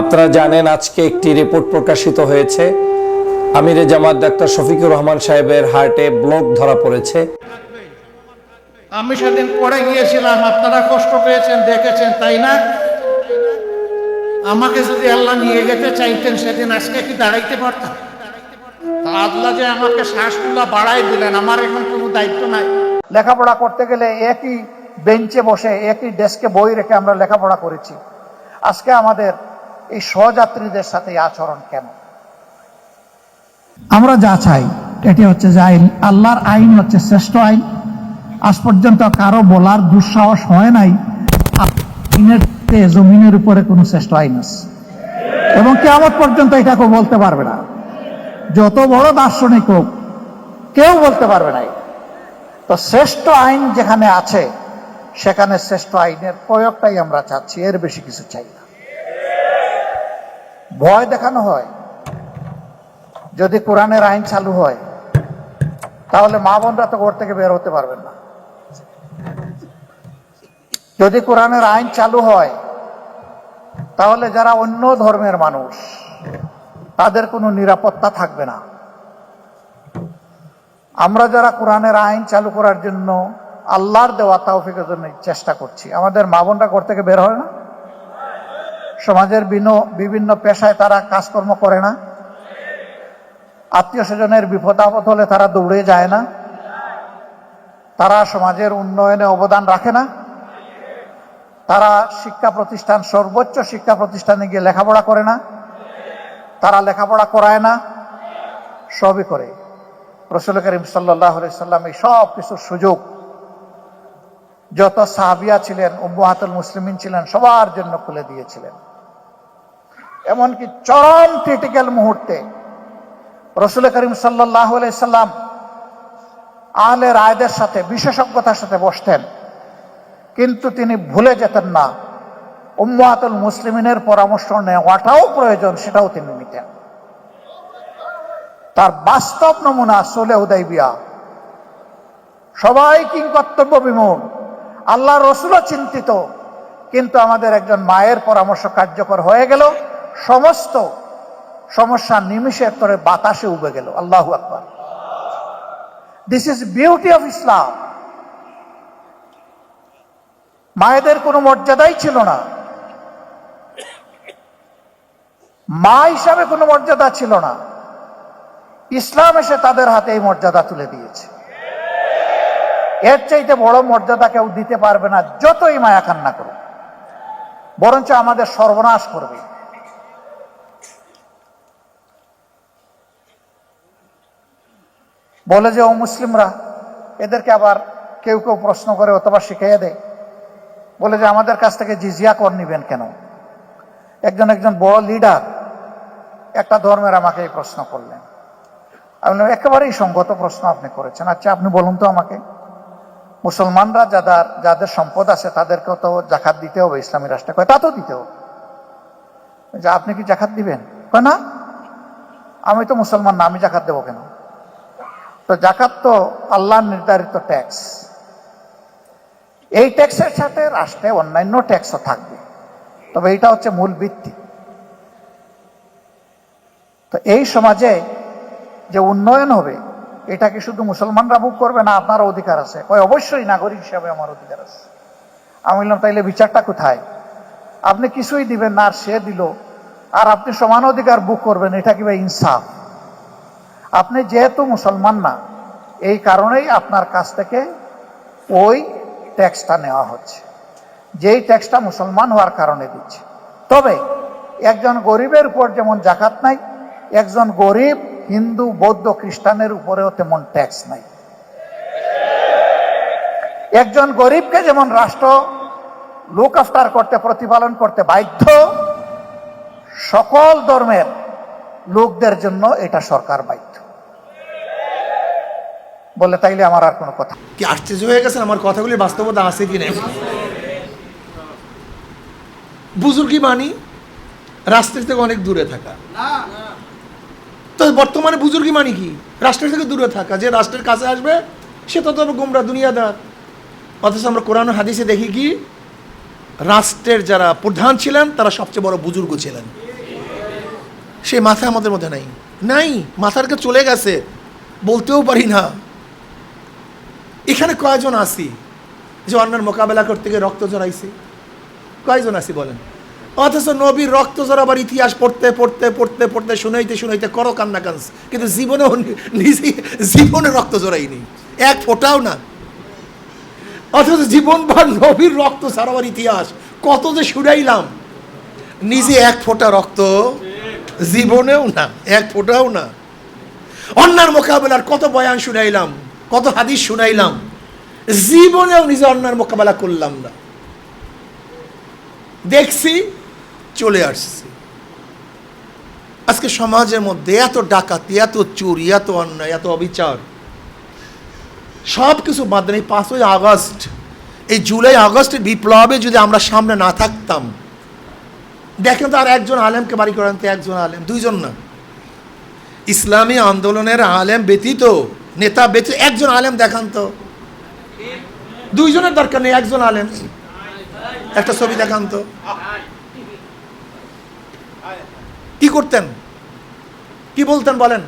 আপনারা জানেন আজকে একটি রিপোর্ট প্রকাশিত হয়েছে। আমিরে জামাত ডাক্তার শফিকুর রহমান সাহেবের হার্টে ব্লক ধরা পড়েছে। আমি সেদিন পড়ে গিয়েছিলাম আপনারা কষ্ট পেয়েছেন দেখেছেন তাই না? আমাকে যদি আল্লাহ নিয়ে যেতে চাইতেন সেদিন আজকে কি দাঁড়াইতে পারতাম? আল্লাহ যে আমাকে শ্বাসগুলা বাড়াই দিলেন আমার এখন কোনো দায়িত্ব নাই। লেখাপড়া করতে গেলে একই বেঞ্চে বসে একই ডেস্কে বই রেখে আমরা লেখাপড়া করেছি। আজকে আমাদের এই সহযাত্রীদের সাথে আচরণ কেন আমরা যা চাই, এটি হচ্ছে যে আইন। আল্লাহর আইন হচ্ছে শ্রেষ্ঠ আইন। আজ পর্যন্ত কারও বলার দুঃসাহস হয় নাই। আইনের জমিনের উপরে কোনো শ্রেষ্ঠ আইন আছে। এবং কেমন পর্যন্ত এটা কেউ বলতে পারবে না। যত বড় দার্শনিক হোক, কেউ বলতে পারবে না তো শ্রেষ্ঠ আইন যেখানে আছে, সেখানে শ্রেষ্ঠ আইনের প্রয়োগটাই আমরা চাচ্ছি, এর বেশি কিছু চাই না। ভয় দেখানো হয়। যদি কোরআনের আইন চালু হয়, তাহলে মা বোনরা তো ঘর থেকে বের হতে পারবেন না। যদি কোরআনের আইন চালু হয়, তাহলে যারা অন্য ধর্মের মানুষ, তাদের কোনো নিরাপত্তা থাকবে না। আমরা যারা কোরআনের আইন চালু করার জন্য আল্লাহর দেওয়া তাওফিকের জন্য চেষ্টা করছি, আমাদের মা বোনরা ঘর থেকে বের হয় না? সমাজের বিনো- বিভিন্ন পেশায় তারা কাজকর্ম করে না। আত্মীয় স্বজনের বিপদ আপদ হলে তারা দৌড়ে যায় না। তারা সমাজের উন্নয়নে অবদান রাখে না। তারা শিক্ষা প্রতিষ্ঠান সর্বোচ্চ শিক্ষা প্রতিষ্ঠানে গিয়ে লেখাপড়া করে না। তারা লেখাপড়া করায় না। সবই করে। রসুল করিম সাল্লাহ সাল্লাম এই সব কিছুর সুযোগ যত সাহাবিয়া ছিলেন, উম্মাহাতুল মুসলিমিন ছিলেন, সবার জন্য খুলে দিয়েছিলেন। এমনকি চরম ক্রিটিক্যাল মুহূর্তে রসুল করিম সাল্লাহ সাল্লাম আহলে রায়দের সাথে, বিশেষজ্ঞতার সাথে বসতেন। কিন্তু তিনি ভুলে যেতেন না, উম্মাহাতুল মুসলিমিনের পরামর্শ নেওয়াটাও প্রয়োজন, সেটাও তিনি নিতেন। তার বাস্তব নমুনা সোলে উদয় বিয়া সবাই কিং কর্তব্য বিমূঢ়। আল্লাহ রসুলও চিন্তিত, কিন্তু আমাদের একজন মায়ের পরামর্শ কার্যকর হয়ে গেল। সমস্ত সমস্যা নিমিষের তরে বাতাসে উবে গেল। আল্লাহু আকবার। This is beauty of Islam মায়েদের কোনো মর্যাদাই ছিল না। মা হিসাবে কোনো মর্যাদা ছিল না। ইসলাম এসে তাদের হাতে এই মর্যাদা তুলে দিয়েছে। এর চাইতে বড় মর্যাদা কেউ দিতে পারবে না, যতই মায়া কান্না করুক। বরঞ্চ আমাদের সর্বনাশ করবে। বলে যে, ও মুসলিমরা, এদেরকে আবার কেউ কেউ প্রশ্ন করে, অথবা শিখিয়ে দেয়। বলে যে, আমাদের কাছ থেকে জিজিয়া কর নিবেন কেন? একজন একজন বড় লিডার একটা ধর্মের আমাকে এই প্রশ্ন করলেন। আমি একেবারেই সঙ্গত প্রশ্ন আপনি করেছেন। আচ্ছা আপনি বলুন তো আমাকে। মুসলমানরা যাদের যাদের সম্পদ আছে তাদেরকেও তো জাকাত দিতে হবে, ইসলামী রাষ্ট্রে। কয়, তা তো দিতে হবে। যে আপনি কি জাকাত দিবেন? কয়, না। আমি তো মুসলমান না, আমি জাকাত দেবো কেন? তো জাকাত তো আল্লাহর নির্ধারিত ট্যাক্স। এই ট্যাক্সের সাথে রাষ্ট্রে অন্যান্য ট্যাক্সও থাকবে। তবে এইটা হচ্ছে মূল ভিত্তি। তো এই সমাজে যে উন্নয়ন হবে এটা কি শুধু মুসলমানরা ভোগ করবে না আপনার অধিকার আছে। কয়, অবশ্যই নাগরিক হিসাবে আমার অধিকার আছে। আমি বললাম, তাইলে বিচারটা কোথায়? আপনি কিছুই দিবেন না, আর সে দিল। আর আপনি সমান অধিকার বুক করবেন, এটা কি ভাই ইনসাফ? আপনি যেহেতু মুসলমান না, এই কারণেই আপনার কাছ থেকে ওই ট্যাক্সটা নেওয়া হচ্ছে। যেই ট্যাক্সটা মুসলমান হওয়ার কারণে দিচ্ছে। তবে একজন গরিবের উপর যেমন জাকাত নাই, একজন গরিব হিন্দু বৌদ্ধ খ্রিস্টানের উপরেও তেমন ট্যাক্স নাই। একজন গরিবকে যেমন রাষ্ট্র লুক আফটার করতে প্রতিপালন করতে বাধ্য সকল ধর্মের লোকদের জন্য এটা সরকার বাধ্য। বলে তাইলে আমার আর কোনো কথা কি আশ্চর্য হয়ে গেছেন? আমার কথাগুলি বাস্তবতা আছে কি নেই বুজুর্গি মানি রাষ্ট্রের থেকে অনেক দূরে থাকা। তো বর্তমানে বুজুর্গি মানে কি? রাষ্ট্রের থেকে দূরে থাকা। যে রাষ্ট্রের কাছে আসবে, সে তত গুমরা দুনিয়াদার। অথচ আমরা কোরআন হাদিসে দেখি কি? রাষ্ট্রের যারা প্রধান ছিলেন, তারা সবচেয়ে বড় বুজুর্গ ছিলেন। সেই মাথা আমাদের মধ্যে নাই। নাই, মাথার কাছে চলে গেছে। বলতেও পারি না। এখানে কয়জন আসি যে অন্যের মোকাবেলা করতে গিয়ে রক্ত জড়াইছি কয়জন আসি বলেন? অথচ নবীর রক্ত জড়াবার ইতিহাস পড়তে পড়তে পড়তে পড়তে, শুনাইতে শুনাইতে করো কান্না কান্স কিন্তু জীবনেও নিজে জীবনে রক্ত জড়াইনি এক ফোঁটাও না। অথচ জীবনভর নবীর রক্ত ছাড়াবার ইতিহাস। কত যে শুনাইলাম। নিজে এক ফোঁটা রক্ত জীবনেও না, এক ফোঁটাও না। অন্যার মোকাবেলার কত বয়ান শুনাইলাম, কত হাদিস শুনাইলাম। জীবনেও নিজে অন্যার মোকাবেলা করলাম না। দেখছি চলে আসছে। আজকে সমাজের মধ্যে এত ডাকাতি, এত চুরি, এত অন্যায়, এত অবিচার সব কিছু বাদ দেন এই পাঁচই আগস্ট। এই জুলাই আগস্টের বিপ্লবে যদি আমরা সামনে না থাকতাম, দেখেন তো আর একজন আলেমকে বাড়ি করেন তো একজন আলেম, দুইজন না। ইসলামী আন্দোলনের আলেম ব্যতীত, নেতা ব্যতীত একজন আলেম দেখান তো। দুইজনের দরকার নেই, একজন আলেম। একটা ছবি দেখান তো। কি করতেন? কি বলতেন বলেন?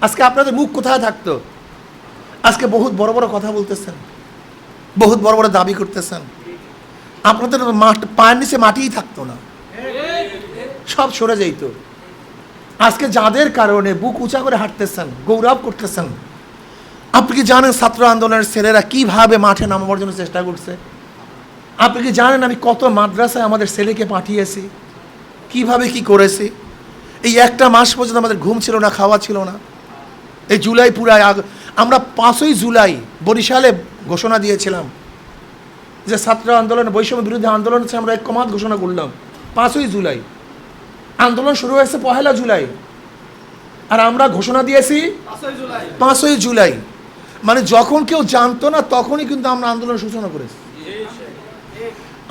আজকে আপনাদের মুখ কোথায় থাকতো? আজকে বহুত বড় বড় কথা বলতেছেন। বহুত বড় বড় দাবি করতেছেন। আপনাদের মাঠ, পায়ের নিচে মাটিই থাকতো না। সব সরে যাইত। আজকে যাদের কারণে বুক উঁচা করে হাঁটতেছেন, গৌরব করতেছেন, আপনি কি জানেন ছাত্র আন্দোলনের ছেলেরা কীভাবে মাঠে নামাবার জন্য চেষ্টা করছে? আপনি কি জানেন আমি কত মাদ্রাসায় আমাদের ছেলেকে পাঠিয়েছি? কীভাবে কি করেছি? এই একটা মাস পর্যন্ত আমাদের ঘুম ছিল না খাওয়া ছিল না। এই জুলাই পুরায় আগ আমরা পাঁচই জুলাই বরিশালে ঘোষণা দিয়েছিলাম যে ছাত্র আন্দোলন বৈষম্য বিরুদ্ধে আন্দোলন হচ্ছে আমরা এক কমাত ঘোষণা করলাম। পাঁচই জুলাই। আন্দোলন শুরু হয়েছে পহেলা জুলাই। আর আমরা ঘোষণা দিয়েছি পাঁচই জুলাই। মানে যখন কেউ জানতো না তখনই কিন্তু আমরা আন্দোলন সূচনা করেছি।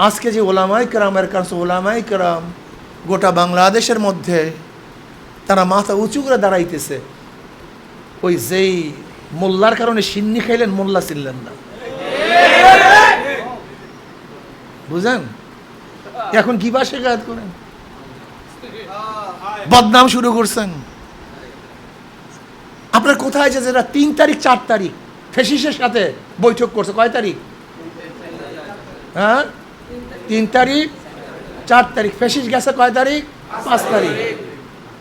আজকে যে ওলামাই কেরামের কাছে ওলামাই কেরাম গোটা বাংলাদেশের মধ্যে তারা মাথা উঁচু করে দাঁড়াইতেছে। ওই যেই মোল্লার কারণে সিন্নি খাইলেন, মোল্লা চিনলেন না। বুঝেন? এখন কি বা শেখায়ত করেন? বদনাম শুরু করছেন। আপনার কোথায় যে যেটা তিন তারিখ, চার তারিখ ফেসিসের সাথে বৈঠক করছে, কয় তারিখ? হ্যাঁ? তিন তারিখ, চার তারিখ। ফেসিস গেছে কয় তারিখ? পাঁচ তারিখ।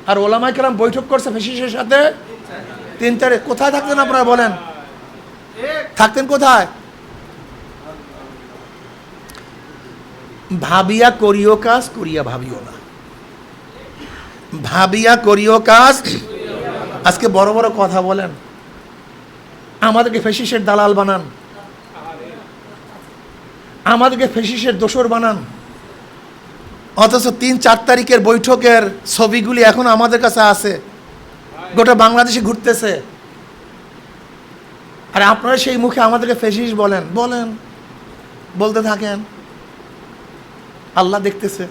আর ওলামাই কেরাম বৈঠক করছে ফেসিসের সাথে? তিন তারিখ। কোথায় থাকতেন আপনারা বলেন? থাকতেন কোথায়? ভাবিয়া করিও কাজ, করিয়া ভাবিও না। ভাবিয়া করিও কাজ, আজকে বড় বড় কথা বলেন। আমাদেরকে ফেসিসের দালাল বানান। আমাদেরকে ফেসিসের দোসর বানান। অথচ তিন, চার তারিখের বৈঠকের ছবিগুলি এখন আমাদের কাছে আছে। গোটা বাংলাদেশে ঘুরতেছে। আর আপনারা সেই মুখে আমাদেরকে ফেসিস বলেন। বলেন, বলতে থাকেন। আল্লাহ দেখতেছে।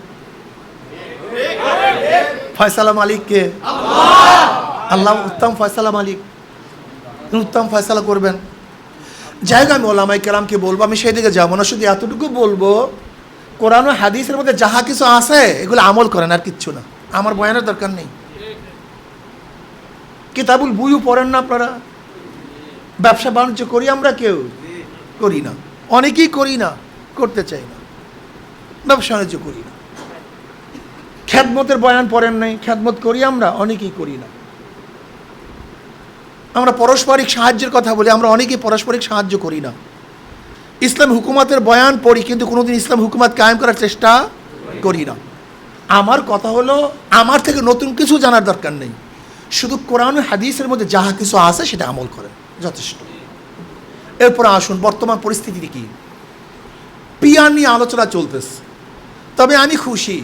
ফয়সালা মালিককে। আল্লাহ উত্তম ফয়সালা মালিক। উত্তম ফয়সালা করবেন। যাই হোক, আমি ওলামাই কেরামকে বলব, আমি সেই দিকে যাব না। শুধু এতটুকু বলব কোরআন হাদিসের মধ্যে যাহা কিছু আছে, এগুলো আমল করেন আর কিচ্ছু না। আমার বয়ানের দরকার নেই। কিতাবুল বুইও পড়েন না আপনারা? ব্যবসা বাণিজ্য করি আমরা কেউ? করি না। অনেকেই করি না, করতে চাই না। ব্যবসা বাণিজ্য করি না। খ্যাতমতের বয়ান পড়েন নাই খ্যাতমত করি আমরা, অনেকেই করি না। আমরা পারস্পরিক সাহায্যের কথা বলি, আমরা অনেকেই পারস্পরিক সাহায্য করি না। ইসলাম হুকুমাতের বয়ান পড়ি, কিন্তু কোনোদিন ইসলাম হুকুমাত কায়েম করার চেষ্টা করি না। আমার কথা হলো, আমার থেকে নতুন কিছু জানার দরকার নেই। শুধু কোরআন হাদিসের মধ্যে যাহা কিছু আছে, সেটা আমল করেন। যথেষ্ট। এরপর আসুন, বর্তমান পরিস্থিতি কি? পিয়ার নিয়ে আলোচনা চলতেছে। তবে আমি খুশি।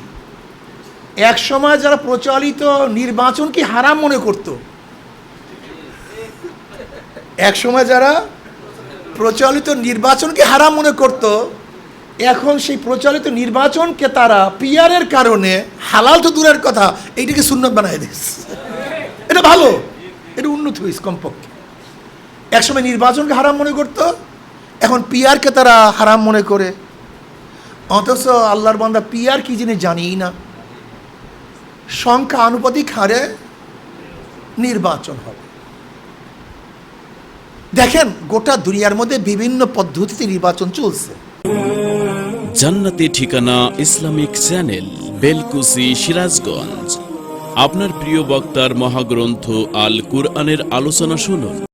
এক সময় যারা প্রচলিত নির্বাচন কি হারাম মনে করত? এক সময় যারা প্রচলিত নির্বাচনকে হারাম মনে করত, এখন সেই প্রচলিত নির্বাচনকে তারা পিয়ারের কারণে হালাল তো দূরের কথা, এইটাকে সুন্নত বানায় দিস এটা ভালো, এটা উন্নত হয়েছে কমপক্ষে। একসময় নির্বাচনকে হারাম মনে করত, এখন পিয়ারকে তারা হারাম মনে করে। অথচ আল্লাহর বান্দা পিয়ার কি জিনিস জানিই না। সংখ্যা আনুপাতিক হারে নির্বাচন হবে। দেখেন, গোটা দুনিয়ার মধ্যে বিভিন্ন পদ্ধতিতে নির্বাচন চলছে। জান্নাতি ঠিকানা ইসলামিক চ্যানেল, বেলকুসি, সিরাজগঞ্জ। আপনার প্রিয় বক্তার মহাগ্রন্থ আল কুরআনের আলোচনা শুনুন।